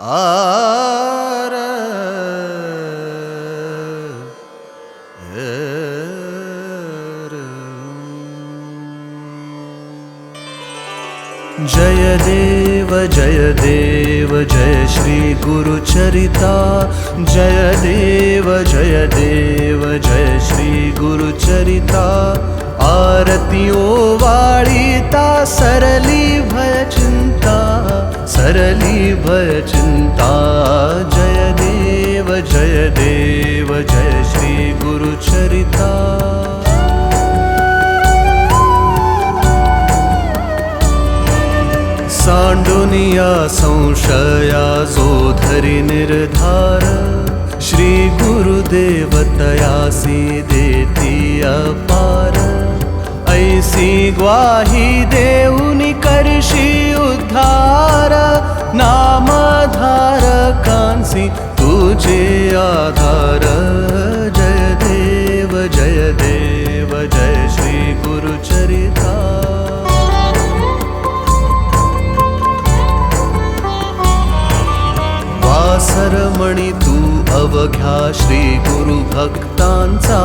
आर। जय देव जय देव जय श्री गुरुचरिता जय देव जय देव जय श्री गुरुचरिता आरतियों वाळीता सरली भय चिंता। सरली भय संशया जोधरि निर्धार। श्रीगुरुदेवतयासि देति अपार। ऐसी ग्वाही देउनि करषि उद्धार। नामधार कांसि तुझे आधार वासरमणि तू अवघ्या श्री गुरुभक्तांचा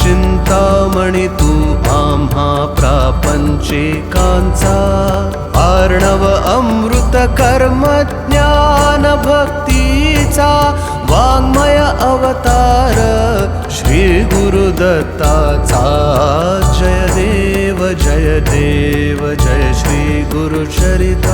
चिंतामणि तू आम्हा प्रापंचिकांचा। अर्णव अमृत कर्म ज्ञान भक्तीचा वाङ्मय अवतार श्री गुरुदत्ताचा जय देव जय देव जय श्री गुरुचरिता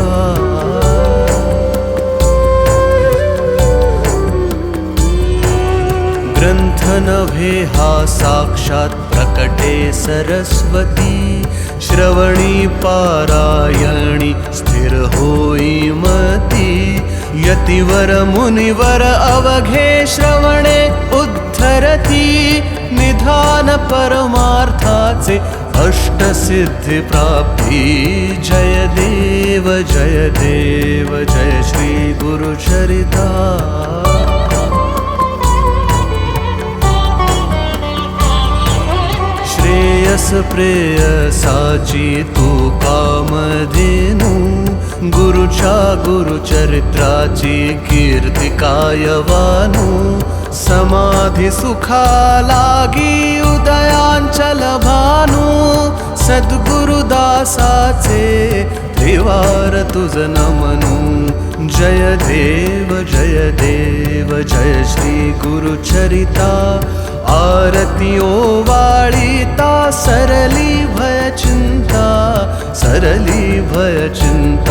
हा साक्षात प्रकटे सरस्वती। श्रवणी पारायणी यतिवर मुनिवर अवघे श्रवणे उद्धरती। निधान परमार्थाचे अष्टसिद्धी प्राप्ती। जय देव जय देव जय श्री प्रेयसाची तू कामधेनु गुरुच्या गुरुचरित्राची कीर्ती कायवानु। समाधी सुखा लागी उदयांचल भानु। सद्गुरुदासाचे त्रिवार तुझ नमनु। जय देव जय देव जय श्री गुरुचरिता आरतियों सरली भय चिंता